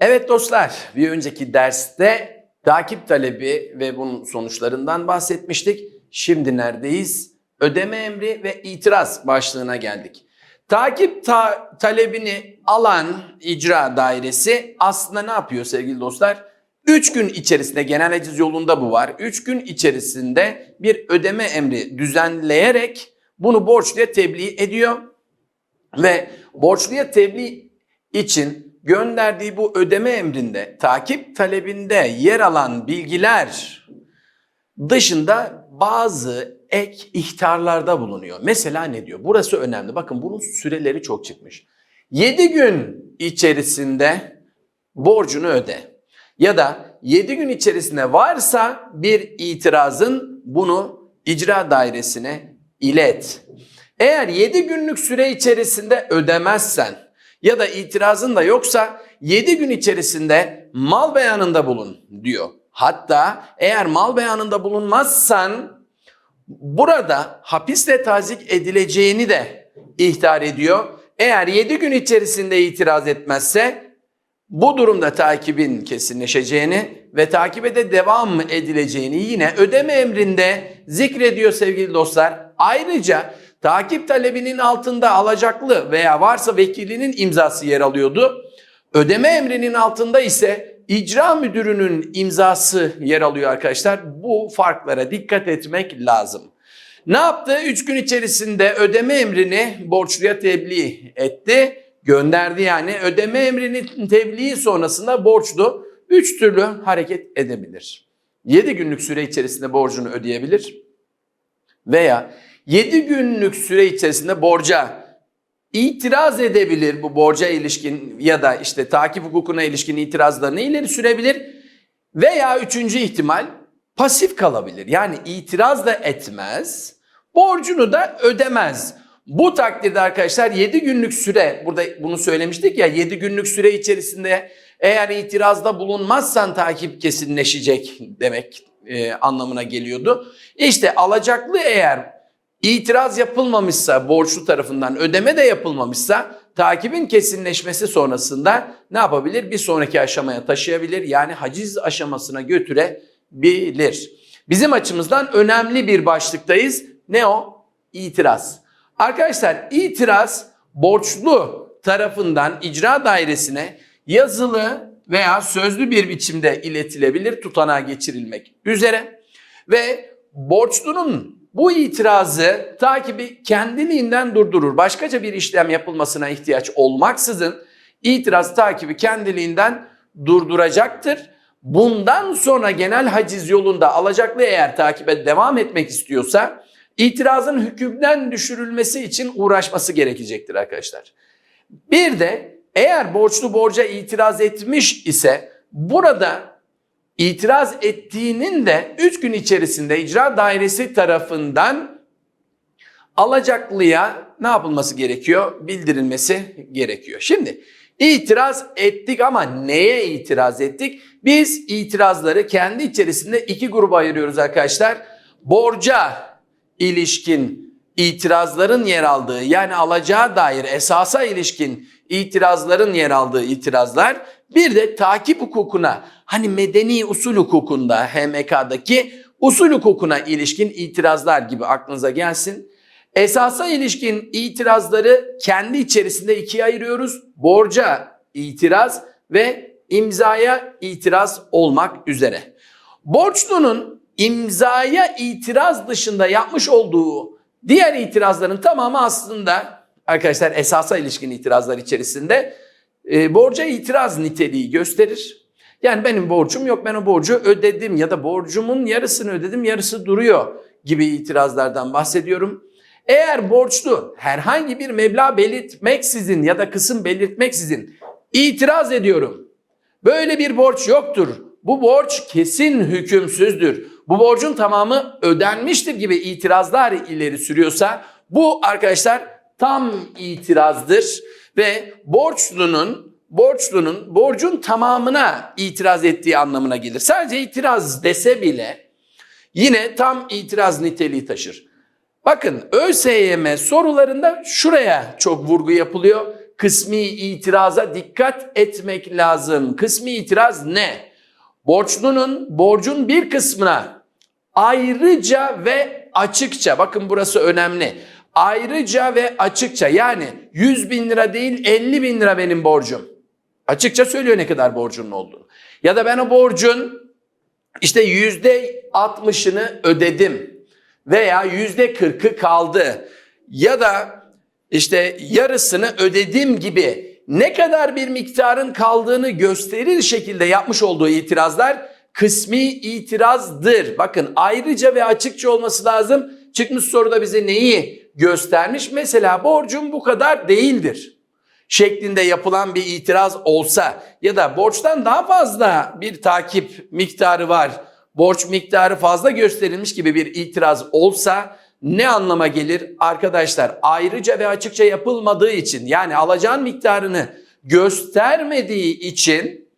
Evet dostlar, bir önceki derste takip talebi ve bunun sonuçlarından bahsetmiştik. Şimdi neredeyiz? Ödeme emri ve itiraz başlığına geldik. Takip ta- talebini alan icra dairesi aslında ne yapıyor sevgili dostlar? 3 gün içerisinde genel haciz yolunda bu var. 3 gün içerisinde bir ödeme emri düzenleyerek bunu borçluya tebliğ ediyor ve borçluya tebliğ için gönderdiği bu ödeme emrinde takip talebinde yer alan bilgiler dışında bazı ek ihtarlarda bulunuyor. Mesela ne diyor? Burası önemli. Bakın bunun süreleri çok çıkmış. 7 gün içerisinde borcunu öde. Ya da 7 gün içerisinde varsa bir itirazın bunu icra dairesine ilet. Eğer 7 günlük süre içerisinde ödemezsen ya da itirazın da yoksa 7 gün içerisinde mal beyanında bulun diyor. Hatta eğer mal beyanında bulunmazsan burada hapisle tazik edileceğini de ihtar ediyor. Eğer 7 gün içerisinde itiraz etmezse bu durumda takibin kesinleşeceğini ve takibe de devam edileceğini yine ödeme emrinde zikrediyor sevgili dostlar. Ayrıca takip talebinin altında alacaklı veya varsa vekilinin imzası yer alıyordu. Ödeme emrinin altında ise icra müdürünün imzası yer alıyor arkadaşlar. Bu farklara dikkat etmek lazım. Ne yaptı? 3 gün içerisinde ödeme emrini borçluya tebliğ etti. Gönderdi yani. Ödeme emrinin tebliği sonrasında borçlu 3 türlü hareket edebilir. 7 günlük süre içerisinde borcunu ödeyebilir. Veya 7 günlük süre içerisinde borca itiraz edebilir bu borca ilişkin ya da işte takip hukukuna ilişkin itirazlarını ileri sürebilir. Veya üçüncü ihtimal pasif kalabilir. Yani itiraz da etmez, borcunu da ödemez. Bu takdirde arkadaşlar 7 günlük süre, burada bunu söylemiştik ya 7 günlük süre içerisinde eğer itirazda bulunmazsan takip kesinleşecek demek e, anlamına geliyordu. İşte alacaklı eğer itiraz yapılmamışsa borçlu tarafından ödeme de yapılmamışsa takibin kesinleşmesi sonrasında ne yapabilir? Bir sonraki aşamaya taşıyabilir. Yani haciz aşamasına götürebilir. Bizim açımızdan önemli bir başlıktayız. Ne o? İtiraz. Arkadaşlar itiraz borçlu tarafından icra dairesine yazılı veya sözlü bir biçimde iletilebilir tutanağa geçirilmek üzere ve borçlunun bu itirazı takibi kendiliğinden durdurur. Başkaca bir işlem yapılmasına ihtiyaç olmaksızın itiraz takibi kendiliğinden durduracaktır. Bundan sonra genel haciz yolunda alacaklı eğer takibe devam etmek istiyorsa itirazın hükümden düşürülmesi için uğraşması gerekecektir arkadaşlar. Bir de eğer borçlu borca itiraz etmiş ise burada itiraz ettiğinin de 3 gün içerisinde icra dairesi tarafından alacaklıya ne yapılması gerekiyor? Bildirilmesi gerekiyor. Şimdi itiraz ettik ama neye itiraz ettik? Biz itirazları kendi içerisinde iki gruba ayırıyoruz arkadaşlar. Borca ilişkin itirazların yer aldığı yani alacağı dair esasa ilişkin itirazların yer aldığı itirazlar bir de takip hukukuna hani medeni usul hukukunda HMK'daki usul hukukuna ilişkin itirazlar gibi aklınıza gelsin. Esasa ilişkin itirazları kendi içerisinde ikiye ayırıyoruz. Borca itiraz ve imzaya itiraz olmak üzere. Borçlunun imzaya itiraz dışında yapmış olduğu diğer itirazların tamamı aslında arkadaşlar esasa ilişkin itirazlar içerisinde e, borca itiraz niteliği gösterir. Yani benim borcum yok ben o borcu ödedim ya da borcumun yarısını ödedim yarısı duruyor gibi itirazlardan bahsediyorum. Eğer borçlu herhangi bir meblağ belirtmeksizin ya da kısım belirtmeksizin itiraz ediyorum. Böyle bir borç yoktur. Bu borç kesin hükümsüzdür. Bu borcun tamamı ödenmiştir gibi itirazlar ileri sürüyorsa bu arkadaşlar tam itirazdır ve borçlunun borçlunun borcun tamamına itiraz ettiği anlamına gelir. Sadece itiraz dese bile yine tam itiraz niteliği taşır. Bakın ÖSYM sorularında şuraya çok vurgu yapılıyor. kısmi itiraza dikkat etmek lazım. Kısmi itiraz ne? Borçlunun borcun bir kısmına ayrıca ve açıkça bakın burası önemli. Ayrıca ve açıkça yani 100 bin lira değil 50 bin lira benim borcum. Açıkça söylüyor ne kadar borcunun olduğunu. Ya da ben o borcun işte yüzde 60'ını ödedim veya yüzde 40'ı kaldı ya da işte yarısını ödedim gibi ne kadar bir miktarın kaldığını gösterir şekilde yapmış olduğu itirazlar kısmi itirazdır. Bakın ayrıca ve açıkça olması lazım. Çıkmış soruda bize neyi göstermiş? Mesela borcum bu kadar değildir şeklinde yapılan bir itiraz olsa ya da borçtan daha fazla bir takip miktarı var, borç miktarı fazla gösterilmiş gibi bir itiraz olsa ne anlama gelir? Arkadaşlar ayrıca ve açıkça yapılmadığı için yani alacağın miktarını göstermediği için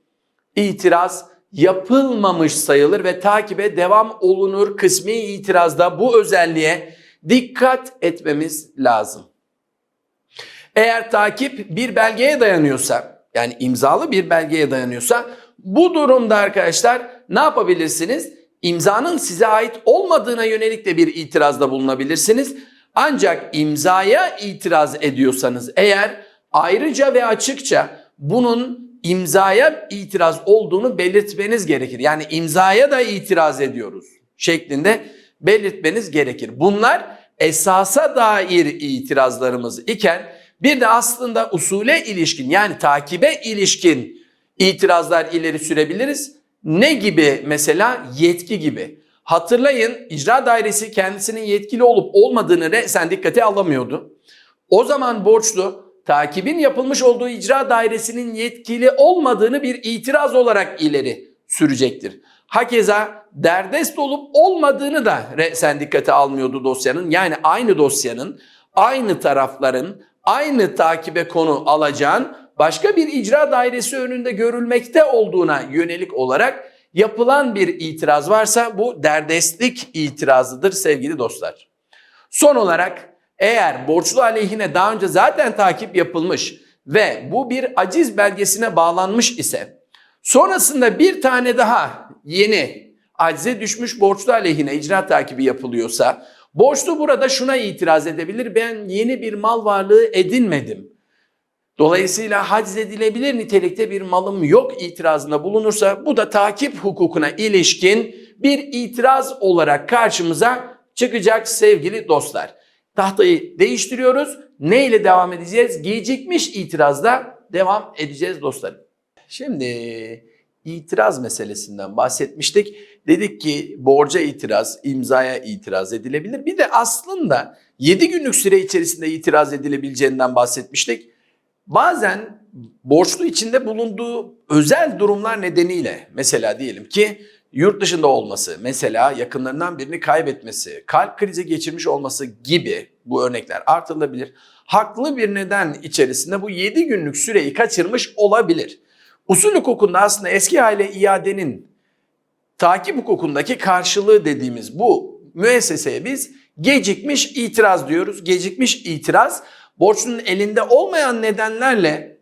itiraz yapılmamış sayılır ve takibe devam olunur. Kısmi itirazda bu özelliğe dikkat etmemiz lazım. Eğer takip bir belgeye dayanıyorsa yani imzalı bir belgeye dayanıyorsa bu durumda arkadaşlar ne yapabilirsiniz? İmzanın size ait olmadığına yönelik de bir itirazda bulunabilirsiniz. Ancak imzaya itiraz ediyorsanız eğer ayrıca ve açıkça bunun imzaya itiraz olduğunu belirtmeniz gerekir. Yani imzaya da itiraz ediyoruz şeklinde belirtmeniz gerekir. Bunlar esasa dair itirazlarımız iken bir de aslında usule ilişkin yani takibe ilişkin itirazlar ileri sürebiliriz. Ne gibi mesela yetki gibi. Hatırlayın icra dairesi kendisinin yetkili olup olmadığını sen dikkate alamıyordu. O zaman borçlu takibin yapılmış olduğu icra dairesinin yetkili olmadığını bir itiraz olarak ileri sürecektir. Hakeza derdest olup olmadığını da sen dikkate almıyordu dosyanın. Yani aynı dosyanın, aynı tarafların, aynı takibe konu alacağın başka bir icra dairesi önünde görülmekte olduğuna yönelik olarak yapılan bir itiraz varsa bu derdestlik itirazıdır sevgili dostlar. Son olarak eğer borçlu aleyhine daha önce zaten takip yapılmış ve bu bir aciz belgesine bağlanmış ise sonrasında bir tane daha yeni acize düşmüş borçlu aleyhine icra takibi yapılıyorsa borçlu burada şuna itiraz edebilir. Ben yeni bir mal varlığı edinmedim. Dolayısıyla haciz edilebilir nitelikte bir malım yok itirazında bulunursa bu da takip hukukuna ilişkin bir itiraz olarak karşımıza çıkacak sevgili dostlar. Tahtayı değiştiriyoruz. Ne ile devam edeceğiz? Gecikmiş itirazla devam edeceğiz dostlarım. Şimdi itiraz meselesinden bahsetmiştik. Dedik ki borca itiraz, imzaya itiraz edilebilir. Bir de aslında 7 günlük süre içerisinde itiraz edilebileceğinden bahsetmiştik. Bazen borçlu içinde bulunduğu özel durumlar nedeniyle mesela diyelim ki yurt dışında olması, mesela yakınlarından birini kaybetmesi, kalp krizi geçirmiş olması gibi bu örnekler artırılabilir. Haklı bir neden içerisinde bu 7 günlük süreyi kaçırmış olabilir. Usul hukukunda aslında eski hale iadenin takip hukukundaki karşılığı dediğimiz bu müesseseye biz gecikmiş itiraz diyoruz. Gecikmiş itiraz borçlunun elinde olmayan nedenlerle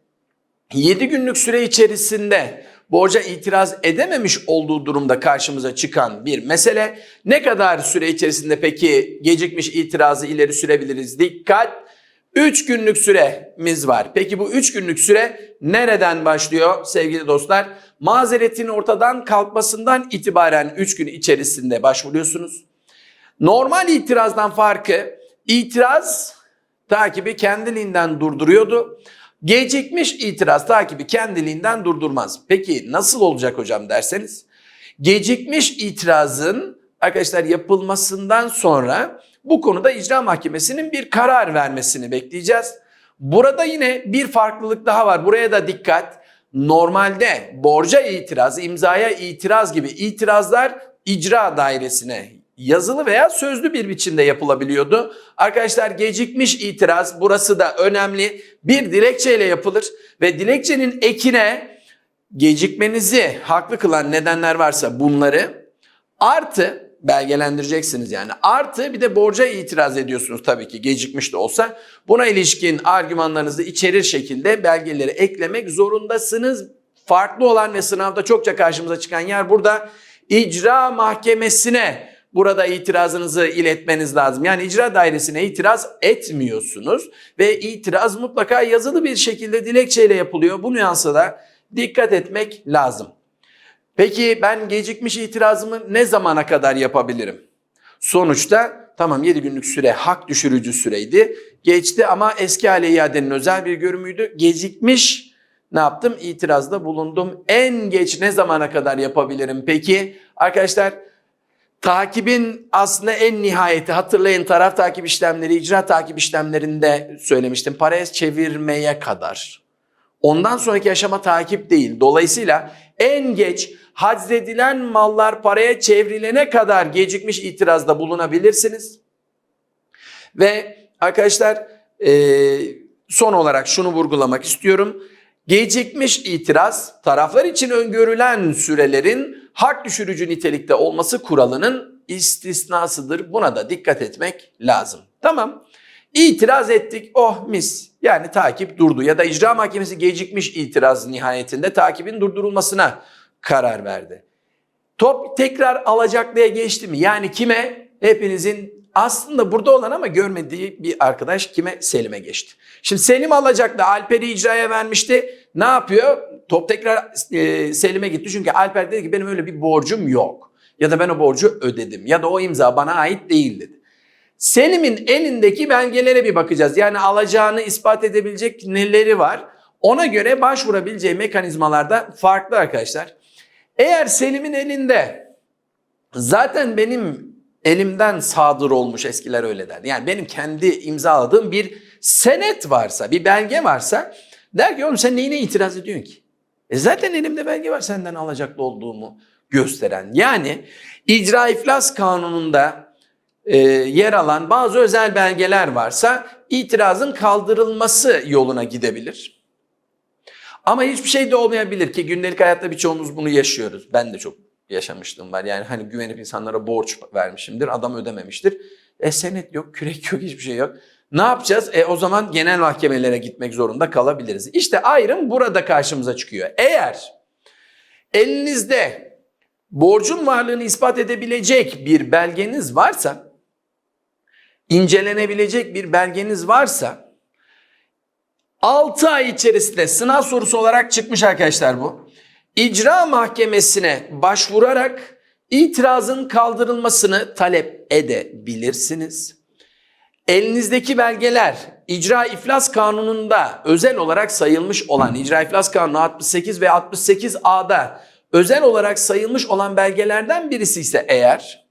7 günlük süre içerisinde borca itiraz edememiş olduğu durumda karşımıza çıkan bir mesele. Ne kadar süre içerisinde peki gecikmiş itirazı ileri sürebiliriz? Dikkat! 3 günlük süremiz var. Peki bu 3 günlük süre nereden başlıyor sevgili dostlar? Mazeretin ortadan kalkmasından itibaren 3 gün içerisinde başvuruyorsunuz. Normal itirazdan farkı itiraz takibi kendiliğinden durduruyordu. Gecikmiş itiraz takibi kendiliğinden durdurmaz. Peki nasıl olacak hocam derseniz? Gecikmiş itirazın arkadaşlar yapılmasından sonra bu konuda icra mahkemesinin bir karar vermesini bekleyeceğiz. Burada yine bir farklılık daha var. Buraya da dikkat. Normalde borca itiraz, imzaya itiraz gibi itirazlar icra dairesine yazılı veya sözlü bir biçimde yapılabiliyordu. Arkadaşlar gecikmiş itiraz burası da önemli. Bir dilekçeyle yapılır ve dilekçenin ekine gecikmenizi haklı kılan nedenler varsa bunları artı belgelendireceksiniz yani. Artı bir de borca itiraz ediyorsunuz tabii ki gecikmiş de olsa. Buna ilişkin argümanlarınızı içerir şekilde belgeleri eklemek zorundasınız. Farklı olan ve sınavda çokça karşımıza çıkan yer burada icra mahkemesine burada itirazınızı iletmeniz lazım. Yani icra dairesine itiraz etmiyorsunuz ve itiraz mutlaka yazılı bir şekilde dilekçeyle yapılıyor. Bu nüansa da dikkat etmek lazım. Peki ben gecikmiş itirazımı ne zamana kadar yapabilirim? Sonuçta tamam 7 günlük süre hak düşürücü süreydi. Geçti ama eski hale iadenin özel bir görümüydü. Gecikmiş ne yaptım? İtirazda bulundum. En geç ne zamana kadar yapabilirim? Peki arkadaşlar takibin aslında en nihayeti hatırlayın taraf takip işlemleri, icra takip işlemlerinde söylemiştim. Paraya çevirmeye kadar. Ondan sonraki aşama takip değil. Dolayısıyla en geç haczedilen mallar paraya çevrilene kadar gecikmiş itirazda bulunabilirsiniz. Ve arkadaşlar son olarak şunu vurgulamak istiyorum. Gecikmiş itiraz taraflar için öngörülen sürelerin hak düşürücü nitelikte olması kuralının istisnasıdır. Buna da dikkat etmek lazım. Tamam. İtiraz ettik. Oh mis. Yani takip durdu ya da icra mahkemesi gecikmiş itiraz nihayetinde takibin durdurulmasına karar verdi. Top tekrar alacaklıya geçti mi? Yani kime? Hepinizin aslında burada olan ama görmediği bir arkadaş kime? Selim'e geçti. Şimdi Selim alacaklı Alper'i icraya vermişti. Ne yapıyor? Top tekrar e, Selim'e gitti. Çünkü Alper dedi ki benim öyle bir borcum yok. Ya da ben o borcu ödedim. Ya da o imza bana ait değil dedi. Selim'in elindeki belgelere bir bakacağız. Yani alacağını ispat edebilecek neleri var? Ona göre başvurabileceği mekanizmalarda farklı arkadaşlar. Eğer Selim'in elinde zaten benim elimden sadır olmuş eskiler öyle derdi. Yani benim kendi imzaladığım bir senet varsa, bir belge varsa der ki oğlum sen neyine itiraz ediyorsun ki? E zaten elimde belge var senden alacaklı olduğumu gösteren. Yani icra iflas kanununda e, yer alan bazı özel belgeler varsa itirazın kaldırılması yoluna gidebilir. Ama hiçbir şey de olmayabilir ki gündelik hayatta birçoğumuz bunu yaşıyoruz. Ben de çok yaşamıştım var. Yani hani güvenip insanlara borç vermişimdir, adam ödememiştir. E senet yok, kürek yok, hiçbir şey yok. Ne yapacağız? E o zaman genel mahkemelere gitmek zorunda kalabiliriz. İşte ayrım burada karşımıza çıkıyor. Eğer elinizde borcun varlığını ispat edebilecek bir belgeniz varsa, incelenebilecek bir belgeniz varsa 6 ay içerisinde sınav sorusu olarak çıkmış arkadaşlar bu. İcra mahkemesine başvurarak itirazın kaldırılmasını talep edebilirsiniz. Elinizdeki belgeler icra iflas kanununda özel olarak sayılmış olan icra iflas kanunu 68 ve 68A'da özel olarak sayılmış olan belgelerden birisi ise eğer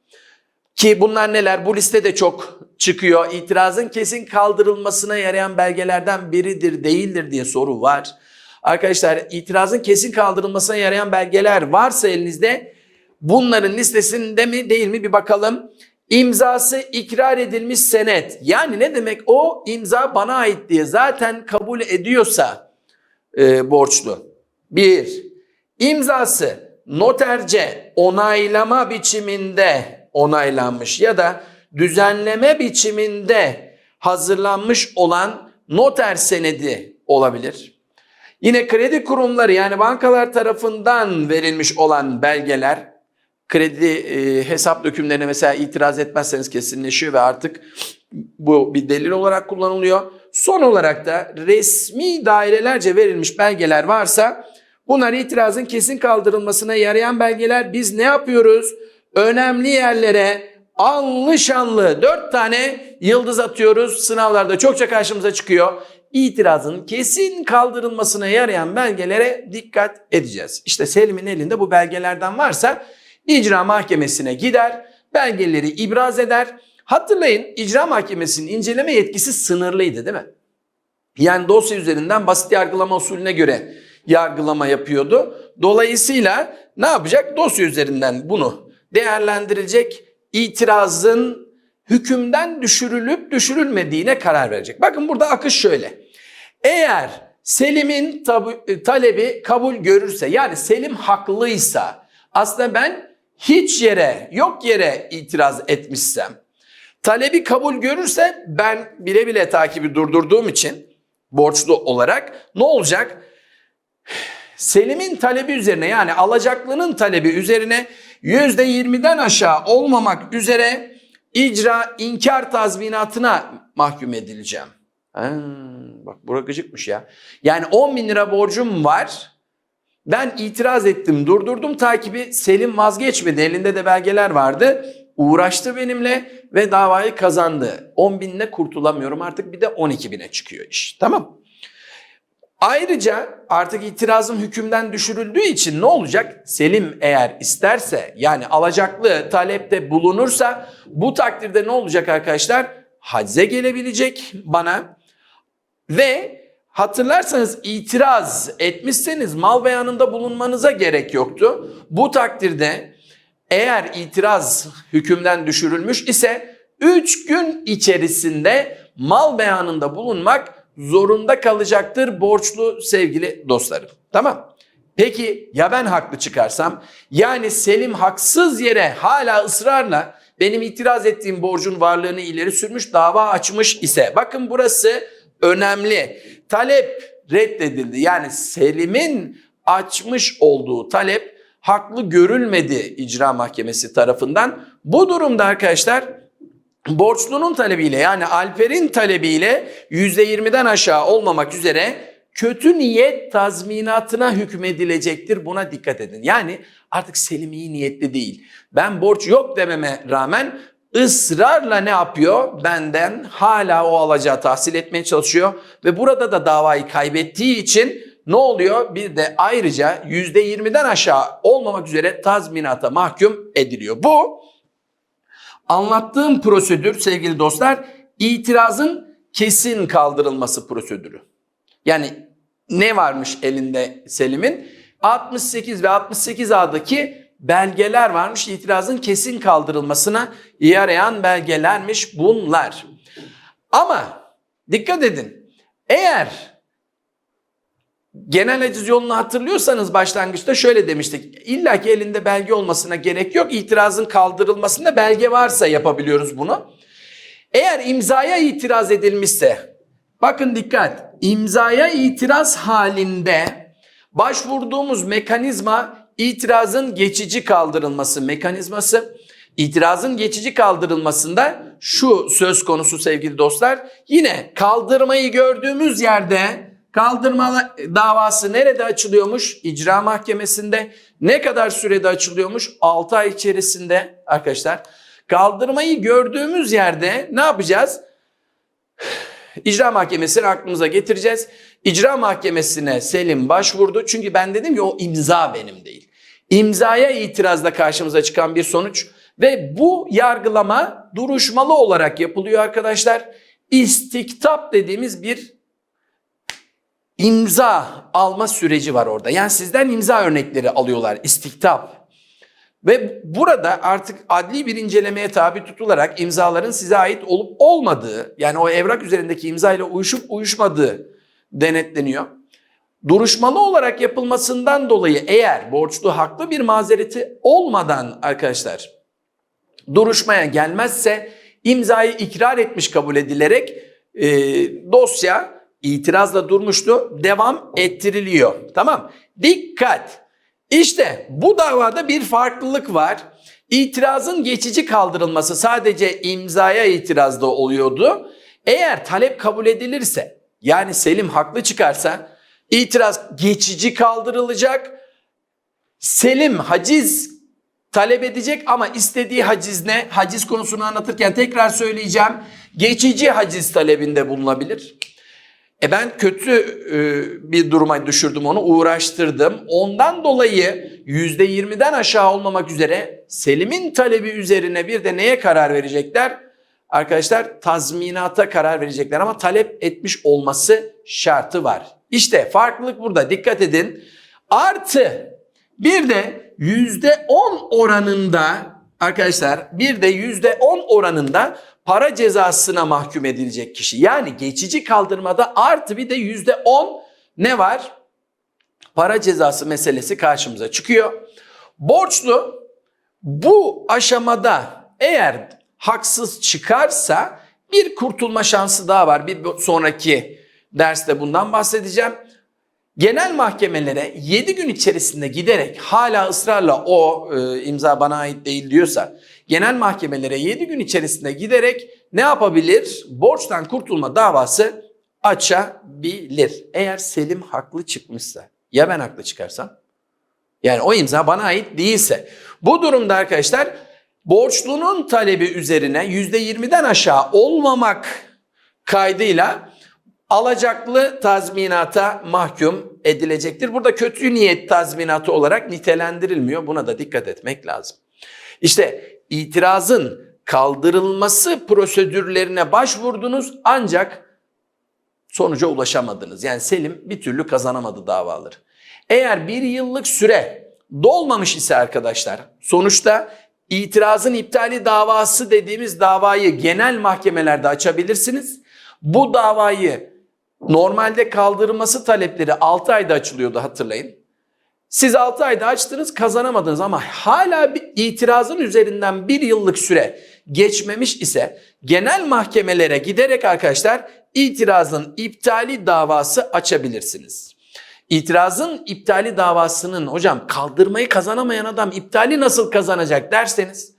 ki bunlar neler bu listede çok çıkıyor itirazın kesin kaldırılmasına yarayan belgelerden biridir değildir diye soru var. Arkadaşlar itirazın kesin kaldırılmasına yarayan belgeler varsa elinizde bunların listesinde mi değil mi bir bakalım. İmzası ikrar edilmiş senet. Yani ne demek o imza bana ait diye zaten kabul ediyorsa e, borçlu. Bir, imzası noterce onaylama biçiminde onaylanmış ya da düzenleme biçiminde hazırlanmış olan noter senedi olabilir. Yine kredi kurumları yani bankalar tarafından verilmiş olan belgeler kredi e, hesap dökümlerine mesela itiraz etmezseniz kesinleşiyor ve artık bu bir delil olarak kullanılıyor. Son olarak da resmi dairelerce verilmiş belgeler varsa bunlar itirazın kesin kaldırılmasına yarayan belgeler. Biz ne yapıyoruz? Önemli yerlere anlı şanlı dört tane yıldız atıyoruz. Sınavlarda çokça karşımıza çıkıyor. İtirazın kesin kaldırılmasına yarayan belgelere dikkat edeceğiz. İşte Selim'in elinde bu belgelerden varsa icra mahkemesine gider, belgeleri ibraz eder. Hatırlayın icra mahkemesinin inceleme yetkisi sınırlıydı değil mi? Yani dosya üzerinden basit yargılama usulüne göre yargılama yapıyordu. Dolayısıyla ne yapacak? Dosya üzerinden bunu değerlendirecek, itirazın hükümden düşürülüp düşürülmediğine karar verecek. Bakın burada akış şöyle. Eğer Selim'in tabu- talebi kabul görürse yani Selim haklıysa aslında ben hiç yere yok yere itiraz etmişsem talebi kabul görürse ben bile bile takibi durdurduğum için borçlu olarak ne olacak? Selim'in talebi üzerine yani alacaklının talebi üzerine %20'den aşağı olmamak üzere icra inkar tazminatına mahkum edileceğim. Ha, bak bura gıcıkmış ya. Yani 10 bin lira borcum var. Ben itiraz ettim, durdurdum takibi. Selim vazgeçmedi. Elinde de belgeler vardı. Uğraştı benimle ve davayı kazandı. 10 binle kurtulamıyorum artık bir de 12 bine çıkıyor iş. Tamam. Ayrıca artık itirazım hükümden düşürüldüğü için ne olacak? Selim eğer isterse yani alacaklı talepte bulunursa bu takdirde ne olacak arkadaşlar? Hacze gelebilecek bana ve hatırlarsanız itiraz etmişseniz mal beyanında bulunmanıza gerek yoktu. Bu takdirde eğer itiraz hükümden düşürülmüş ise 3 gün içerisinde mal beyanında bulunmak zorunda kalacaktır borçlu sevgili dostlarım. Tamam. Peki ya ben haklı çıkarsam? Yani Selim haksız yere hala ısrarla benim itiraz ettiğim borcun varlığını ileri sürmüş dava açmış ise bakın burası önemli. Talep reddedildi. Yani Selim'in açmış olduğu talep haklı görülmedi icra mahkemesi tarafından. Bu durumda arkadaşlar borçlunun talebiyle yani Alper'in talebiyle %20'den aşağı olmamak üzere kötü niyet tazminatına hükmedilecektir. Buna dikkat edin. Yani artık Selim iyi niyetli değil. Ben borç yok dememe rağmen ısrarla ne yapıyor? Benden hala o alacağı tahsil etmeye çalışıyor ve burada da davayı kaybettiği için ne oluyor? Bir de ayrıca %20'den aşağı olmamak üzere tazminata mahkum ediliyor. Bu anlattığım prosedür sevgili dostlar itirazın kesin kaldırılması prosedürü. Yani ne varmış elinde Selim'in? 68 ve 68A'daki belgeler varmış itirazın kesin kaldırılmasına yarayan belgelermiş bunlar. Ama dikkat edin eğer genel aciz yolunu hatırlıyorsanız başlangıçta şöyle demiştik. İlla ki elinde belge olmasına gerek yok. İtirazın kaldırılmasında belge varsa yapabiliyoruz bunu. Eğer imzaya itiraz edilmişse bakın dikkat imzaya itiraz halinde başvurduğumuz mekanizma itirazın geçici kaldırılması mekanizması. İtirazın geçici kaldırılmasında şu söz konusu sevgili dostlar. Yine kaldırmayı gördüğümüz yerde kaldırma davası nerede açılıyormuş? İcra mahkemesinde. Ne kadar sürede açılıyormuş? 6 ay içerisinde arkadaşlar. Kaldırmayı gördüğümüz yerde ne yapacağız? İcra mahkemesini aklımıza getireceğiz. İcra mahkemesine Selim başvurdu. Çünkü ben dedim ki o imza benim değil. İmzaya itirazda karşımıza çıkan bir sonuç ve bu yargılama duruşmalı olarak yapılıyor arkadaşlar. İstiktap dediğimiz bir imza alma süreci var orada. Yani sizden imza örnekleri alıyorlar istiktap. Ve burada artık adli bir incelemeye tabi tutularak imzaların size ait olup olmadığı yani o evrak üzerindeki imza ile uyuşup uyuşmadığı denetleniyor. Duruşmalı olarak yapılmasından dolayı eğer borçlu haklı bir mazereti olmadan arkadaşlar duruşmaya gelmezse imzayı ikrar etmiş kabul edilerek e, dosya itirazla durmuştu devam ettiriliyor. Tamam dikkat işte bu davada bir farklılık var. İtirazın geçici kaldırılması sadece imzaya itirazda oluyordu. Eğer talep kabul edilirse yani Selim haklı çıkarsa itiraz geçici kaldırılacak. Selim haciz talep edecek ama istediği haciz ne? Haciz konusunu anlatırken tekrar söyleyeceğim. Geçici haciz talebinde bulunabilir. E ben kötü e, bir duruma düşürdüm onu, uğraştırdım. Ondan dolayı %20'den aşağı olmamak üzere Selim'in talebi üzerine bir de neye karar verecekler? Arkadaşlar tazminata karar verecekler ama talep etmiş olması şartı var. İşte farklılık burada dikkat edin. Artı bir de %10 oranında arkadaşlar bir de %10 oranında para cezasına mahkum edilecek kişi. Yani geçici kaldırmada artı bir de yüzde on ne var? Para cezası meselesi karşımıza çıkıyor. Borçlu Bu aşamada eğer haksız çıkarsa bir kurtulma şansı daha var. Bir sonraki derste bundan bahsedeceğim. Genel mahkemelere 7 gün içerisinde giderek hala ısrarla o e, imza bana ait değil diyorsa genel mahkemelere 7 gün içerisinde giderek ne yapabilir? Borçtan kurtulma davası açabilir. Eğer Selim haklı çıkmışsa ya ben haklı çıkarsam? Yani o imza bana ait değilse. Bu durumda arkadaşlar borçlunun talebi üzerine %20'den aşağı olmamak kaydıyla alacaklı tazminata mahkum edilecektir. Burada kötü niyet tazminatı olarak nitelendirilmiyor. Buna da dikkat etmek lazım. İşte itirazın kaldırılması prosedürlerine başvurdunuz ancak sonuca ulaşamadınız. Yani Selim bir türlü kazanamadı davaları. Eğer bir yıllık süre dolmamış ise arkadaşlar sonuçta itirazın iptali davası dediğimiz davayı genel mahkemelerde açabilirsiniz. Bu davayı normalde kaldırılması talepleri 6 ayda açılıyordu hatırlayın. Siz 6 ayda açtınız kazanamadınız ama hala bir itirazın üzerinden bir yıllık süre geçmemiş ise genel mahkemelere giderek arkadaşlar itirazın iptali davası açabilirsiniz. İtirazın iptali davasının hocam kaldırmayı kazanamayan adam iptali nasıl kazanacak derseniz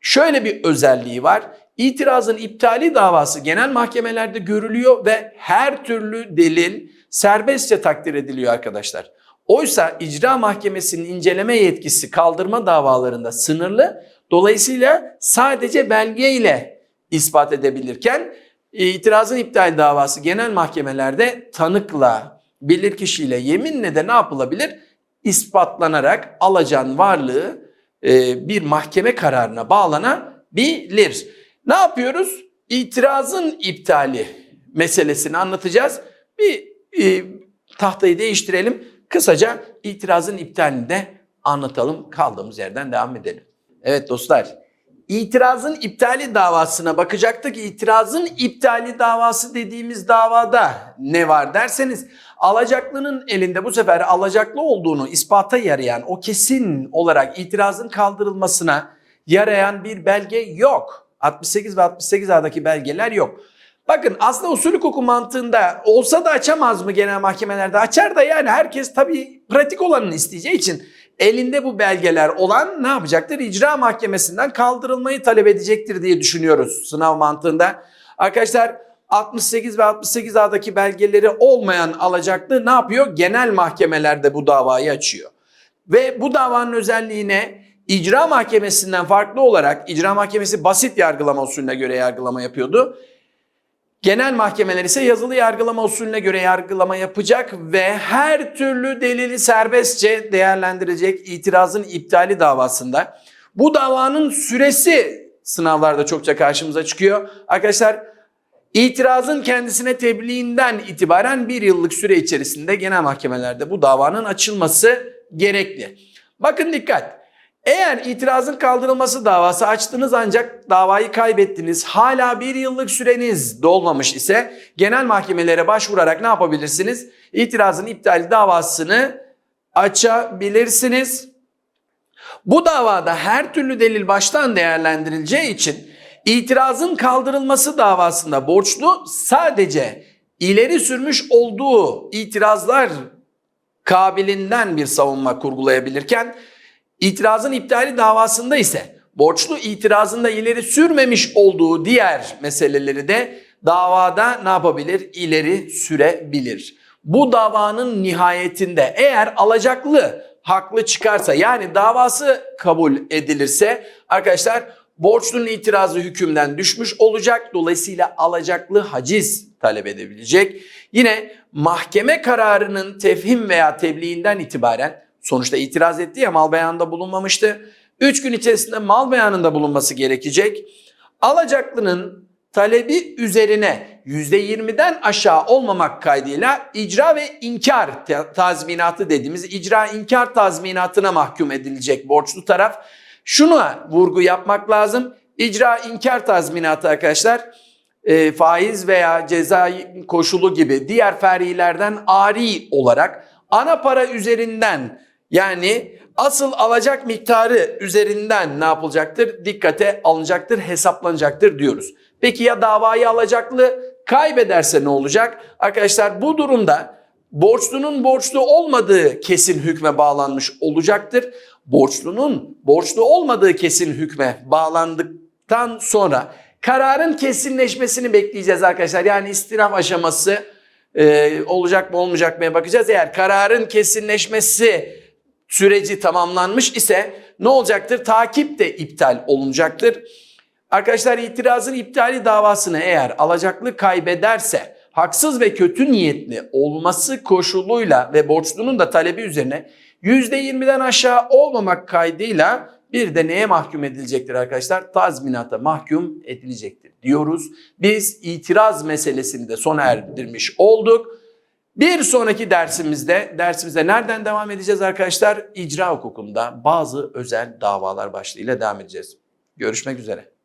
şöyle bir özelliği var. İtirazın iptali davası genel mahkemelerde görülüyor ve her türlü delil serbestçe takdir ediliyor arkadaşlar. Oysa icra mahkemesinin inceleme yetkisi kaldırma davalarında sınırlı. Dolayısıyla sadece belgeyle ispat edebilirken itirazın iptal davası genel mahkemelerde tanıkla, bilirkişiyle, yeminle de ne yapılabilir? İspatlanarak alacağın varlığı e, bir mahkeme kararına bağlanabilir. Ne yapıyoruz? İtirazın iptali meselesini anlatacağız. Bir e, tahtayı değiştirelim. Kısaca itirazın iptalini de anlatalım. Kaldığımız yerden devam edelim. Evet dostlar, itirazın iptali davasına bakacaktık. İtirazın iptali davası dediğimiz davada ne var derseniz alacaklının elinde bu sefer alacaklı olduğunu ispata yarayan o kesin olarak itirazın kaldırılmasına yarayan bir belge yok. 68 ve 68A'daki belgeler yok. Bakın aslında usul hukuku mantığında olsa da açamaz mı genel mahkemelerde? Açar da yani herkes tabii pratik olanını isteyeceği için elinde bu belgeler olan ne yapacaktır? İcra mahkemesinden kaldırılmayı talep edecektir diye düşünüyoruz sınav mantığında. Arkadaşlar 68 ve 68A'daki belgeleri olmayan alacaklı ne yapıyor? Genel mahkemelerde bu davayı açıyor. Ve bu davanın özelliğine icra mahkemesinden farklı olarak icra mahkemesi basit yargılama usulüne göre yargılama yapıyordu. Genel mahkemeler ise yazılı yargılama usulüne göre yargılama yapacak ve her türlü delili serbestçe değerlendirecek itirazın iptali davasında. Bu davanın süresi sınavlarda çokça karşımıza çıkıyor. Arkadaşlar itirazın kendisine tebliğinden itibaren bir yıllık süre içerisinde genel mahkemelerde bu davanın açılması gerekli. Bakın dikkat. Eğer itirazın kaldırılması davası açtınız ancak davayı kaybettiniz. Hala bir yıllık süreniz dolmamış ise genel mahkemelere başvurarak ne yapabilirsiniz? İtirazın iptali davasını açabilirsiniz. Bu davada her türlü delil baştan değerlendirileceği için itirazın kaldırılması davasında borçlu sadece ileri sürmüş olduğu itirazlar kabilinden bir savunma kurgulayabilirken İtirazın iptali davasında ise borçlu itirazında ileri sürmemiş olduğu diğer meseleleri de davada ne yapabilir? İleri sürebilir. Bu davanın nihayetinde eğer alacaklı haklı çıkarsa yani davası kabul edilirse arkadaşlar borçlunun itirazı hükümden düşmüş olacak. Dolayısıyla alacaklı haciz talep edebilecek. Yine mahkeme kararının tefhim veya tebliğinden itibaren Sonuçta itiraz etti ya mal beyanında bulunmamıştı. 3 gün içerisinde mal beyanında bulunması gerekecek. Alacaklının talebi üzerine %20'den aşağı olmamak kaydıyla icra ve inkar tazminatı dediğimiz icra inkar tazminatına mahkum edilecek borçlu taraf. Şuna vurgu yapmak lazım. İcra inkar tazminatı arkadaşlar e, faiz veya ceza koşulu gibi diğer fer'ilerden ari olarak ana para üzerinden Yani asıl alacak miktarı üzerinden ne yapılacaktır? Dikkate alınacaktır, hesaplanacaktır diyoruz. Peki ya davayı alacaklı kaybederse ne olacak? Arkadaşlar bu durumda borçlunun borçlu olmadığı kesin hükme bağlanmış olacaktır. Borçlunun borçlu olmadığı kesin hükme bağlandıktan sonra kararın kesinleşmesini bekleyeceğiz arkadaşlar. Yani istiraf aşaması e, olacak mı olmayacak mı bakacağız. Eğer kararın kesinleşmesi süreci tamamlanmış ise ne olacaktır? Takip de iptal olunacaktır. Arkadaşlar itirazın iptali davasını eğer alacaklı kaybederse haksız ve kötü niyetli olması koşuluyla ve borçlunun da talebi üzerine %20'den aşağı olmamak kaydıyla bir de neye mahkum edilecektir arkadaşlar? Tazminata mahkum edilecektir diyoruz. Biz itiraz meselesini de sona erdirmiş olduk. Bir sonraki dersimizde, dersimize nereden devam edeceğiz arkadaşlar? İcra hukukunda bazı özel davalar başlığıyla devam edeceğiz. Görüşmek üzere.